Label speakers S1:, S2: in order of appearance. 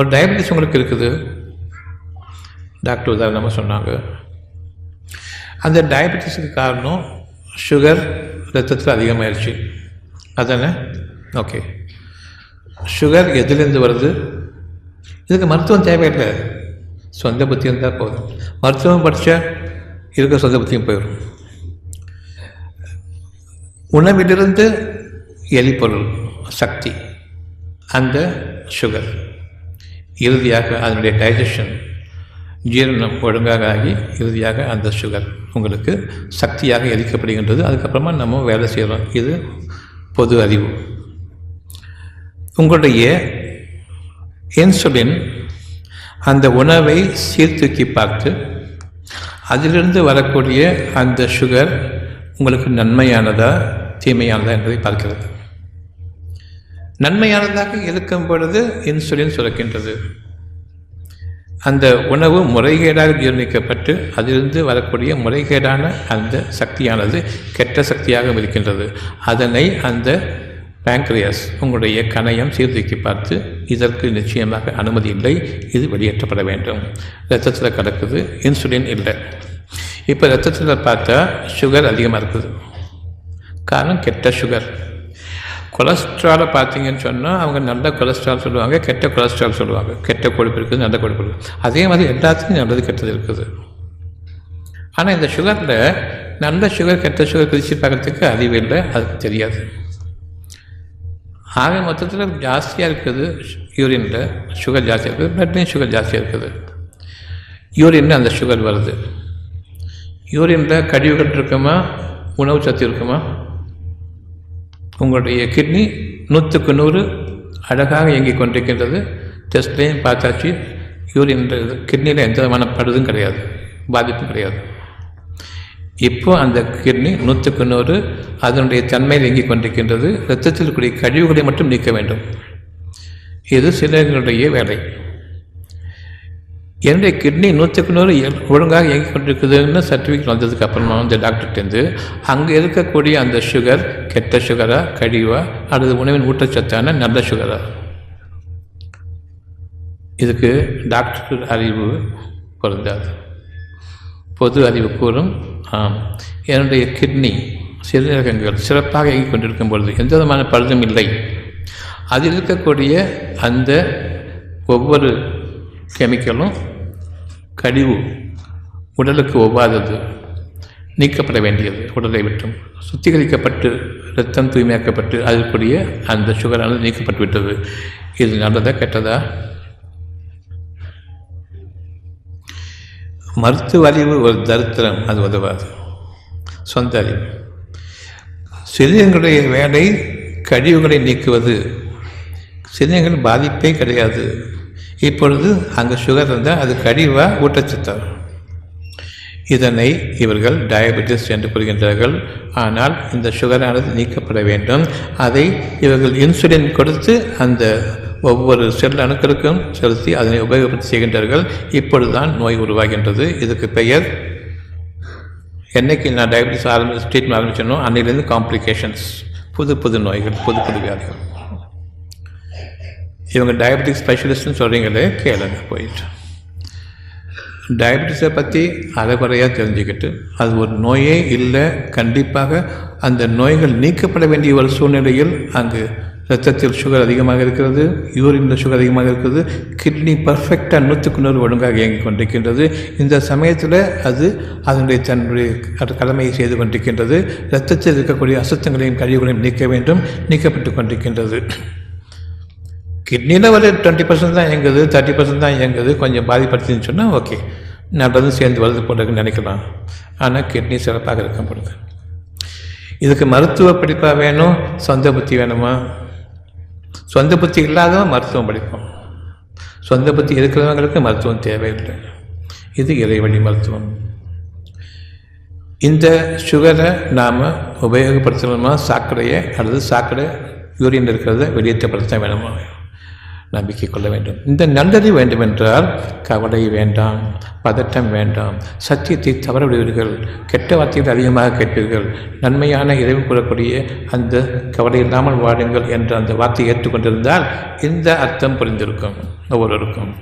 S1: ஒரு டயபெட்டிஸ் உங்களுக்கு இருக்குது. டாக்டர் உதாரணமாக சொன்னாங்க. அந்த டயபெட்டிஸுக்கு காரணம் சுகர் ரத்தத்தில் அதிகமாகிடுச்சு அதானே? ஓகே சுகர் எதுலேருந்து வருது? இதுக்கு மருத்துவம் தேவையில்லை. சொந்த புத்தி இருந்தால் போதும். மருத்துவம் படித்தா இருக்க சொந்த புத்தியும் போயிடும். உணவிலிருந்து எரிபொருள் சக்தி அந்த சுகர் இறுதியாக அதனுடைய டைஜஷன் ஜீரணம் ஒழுங்காக ஆகி இறுதியாக அந்த சுகர் உங்களுக்கு சக்தியாக எரிக்கப்படுகின்றது. அதுக்கப்புறமா நம்ம வேலை செய்கிறோம் இது பொது அறிவு. உங்களுடைய இன்சுலின் அந்த உணவை சீர்தூக்கி பார்த்து அதிலிருந்து வரக்கூடிய அந்த சுகர் உங்களுக்கு நன்மையானதா தீமையானதா என்பதை பார்க்கிறது. நன்மையானதாக இருக்கும் பொழுது இன்சுலின் சுரக்கின்றது. அந்த உணவு முறைகேடாக ஜீர்ணிக்கப்பட்டு அதிலிருந்து வரக்கூடிய முறைகேடான அந்த சக்தியானது கெட்ட சக்தியாக இருக்கின்றது. அதனை அந்த பேங்க்ரியஸ் உங்களுடைய கணையம் சீர்தூக்கி பார்த்து இதற்கு நிச்சயமாக அனுமதி இல்லை இது வெளியேற்றப்பட வேண்டும். ரத்தத்தில் கலக்குது இன்சுலின் இல்லை. இப்போ ரத்தத்தில் பார்த்தா சுகர் அதிகமாக இருக்குது. காரணம் கெட்ட சுகர் கொலஸ்ட்ராலை பார்த்தீங்கன்னு சொன்னால் அவங்க நல்ல கொலஸ்ட்ரால் சொல்லுவாங்க கெட்ட கொலஸ்ட்ரால் சொல்லுவாங்க. கெட்ட கொழுப்பு இருக்குது நல்ல கொழுப்பு இருக்குது. அதே மாதிரி எல்லாத்துக்கும் நல்லது கெட்டது இருக்குது. ஆனால் இந்த சுகரில் நல்ல சுகர் கெட்ட சுகர் பிரித்து பார்க்கறதுக்கு அறிவு இல்லை அதுக்கு தெரியாது. ஆக மொத்தத்தில் ஜாஸ்தியாக இருக்குது யூரினில் சுகர் ஜாஸ்தியாக இருக்குது பிளட்லேயும் சுகர் ஜாஸ்தியாக இருக்குது. யூரினில் அந்த சுகர் வருது. யூரினில் கழிவுகள் இருக்குமா உணவு சத்து இருக்குமா? உங்களுடைய கிட்னி நூற்றுக்கு நூறு அழகாக இயங்கிக் கொண்டிருக்கின்றது. டெஸ்ட்லேயும் பார்த்தாச்சு யூரின் கிட்னியில் எந்த விதமான படுதும் கிடையாது பாதிப்பும் கிடையாது. இப்போ அந்த கிட்னி நூற்றுக்கு நூறு அதனுடைய தன்மையில் இயங்கிக் கொண்டிருக்கின்றது. இரத்தத்தில் கூடிய கழிவுகளை மட்டும் நீக்க வேண்டும். இது சிலர்களுடைய வேலை. என்னுடைய கிட்னி நூற்றுக்கு நூறு ஒழுங்காக இயங்கிக் கொண்டிருக்குதுன்னு சர்டிஃபிகேட் வந்ததுக்கு அப்புறமா வந்து டாக்டர்கிட்டேருந்து அங்கே இருக்கக்கூடிய அந்த சுகர் கெட்ட சுகரா கழிவா அல்லது உணவின் ஊட்டச்சத்தான நல்ல சுகரா இதுக்கு டாக்டர் அறிவு பொருந்தாது. பொது அறிவு கூறும் என்னுடைய கிட்னி சிறுநீரகங்கள் சிறப்பாக இயங்கிக் கொண்டிருக்கும் பொழுது எந்த விதமான பழுதும் இல்லை. அதில் இருக்கக்கூடிய அந்த ஒவ்வொரு கெமிக்கலும் கழிவு உடலுக்கு ஒவ்வாதது நீக்கப்பட வேண்டியது உடலை விட்டும் சுத்திகரிக்கப்பட்டு இரத்தம் தூய்மையாக்கப்பட்டு அதற்குரிய அந்த சுகரானது நீக்கப்பட்டு விட்டது இது நல்லதா கெட்டதா மருத்துவ அறிவு ஒரு தரித்திரம் அது உதவாது சொந்த அறிவு சிறியங்களுடைய வேலை கழிவுகளை நீக்குவது சிறியங்கள் பாதிப்பே கிடையாது இப்பொழுது அங்கு சுகர் இருந்தால் அது கழிவா ஊட்டச்சத்தா இதனை இவர்கள் டயபெட்டிஸ் என்று கூறுகின்றார்கள். ஆனால் இந்த சுகரானது நீக்கப்பட வேண்டும். அதை இவர்கள் இன்சுலின் கொடுத்து அந்த ஒவ்வொரு செல் அணுக்களுக்கும் செலுத்தி அதனை உபயோகப்படுத்தி செய்கின்றார்கள். இப்பொழுதுதான் நோய் உருவாகின்றது. இதுக்கு பெயர் என்னைக்கு நான் டயபெட்டிஸ் ஆரம்பி ட்ரீட்மெண்ட் ஆரம்பிச்சேனோ அன்னையிலேருந்து காம்ப்ளிகேஷன்ஸ் புது புது நோய்கள் புது புது வியாதிகள். இவங்க டயபெட்டிக் ஸ்பெஷலிஸ்ட்னு சொல்கிறீங்களே கேளுங்க போயிட்டு. டயபெட்டிஸை பற்றி அரைகுறையாக தெரிஞ்சுக்கிட்டு அது ஒரு நோயே இல்லை கண்டிப்பாக அந்த நோய்கள் நீக்கப்பட வேண்டிய ஒரு சூழ்நிலையில் அங்கு ரத்தத்தில் சுகர் அதிகமாக இருக்கிறது யூரினில் சுகர் அதிகமாக இருக்கிறது கிட்னி பர்ஃபெக்டாக நூற்றுக்கு நூறு ஒழுங்காக இயங்கிக் கொண்டிருக்கின்றது. இந்த சமயத்தில் அது அதனுடைய தன்னுடைய கடமையை செய்து கொண்டிருக்கின்றது. இரத்தத்தில் இருக்கக்கூடிய அசுத்தங்களையும் கழிவுகளையும் நீக்க வேண்டும் நீக்கப்பட்டு கொண்டிருக்கின்றது. கிட்னியில் ஒரு டுவெண்ட்டி பர்சன்ட் தான் இயங்குது தேர்ட்டி பர்சன்ட் தான் இயங்குது கொஞ்சம் பாதிப்படுத்துன்னு சொன்னால் ஓகே. நல்லதும் சேர்ந்து வருது போலன்னு நினைக்கலாம். ஆனால் கிட்னி சிறப்பாக இருக்கும் பொழுது. இதுக்கு மருத்துவ படிப்பாக வேணும் சொந்த புத்தி வேணுமா? சொந்த புத்தி இல்லாதவன் மருத்துவம் படிப்போம் சொந்த புத்தி இருக்கிறவங்களுக்கு மருத்துவம் தேவையில்லை. இது இறைவழி மருத்துவம். இந்த சுகரை நாம் உபயோகப்படுத்தணுமா? சாக்கடையை அல்லது சாக்கடை யூரியன் இருக்கிறத வெளியேற்றப்படுத்த வேணுமா? நம்பிக்கை கொள்ள வேண்டும். இந்த நல்லது வேண்டுமென்றால் கவலை வேண்டாம் பதட்டம் வேண்டாம் சத்தியத்தை தவற விடுவீர்கள் கெட்ட வார்த்தைகள் அதிகமாக கேட்பீர்கள் நன்மையான இறைவன் கூறக்கூடிய அந்த கவலை இல்லாமல் வாடுங்கள் என்ற அந்த வார்த்தையை ஏற்றுக்கொண்டிருந்தால் இந்த அர்த்தம் புரிந்திருக்கும் ஒவ்வொருவருக்கும்.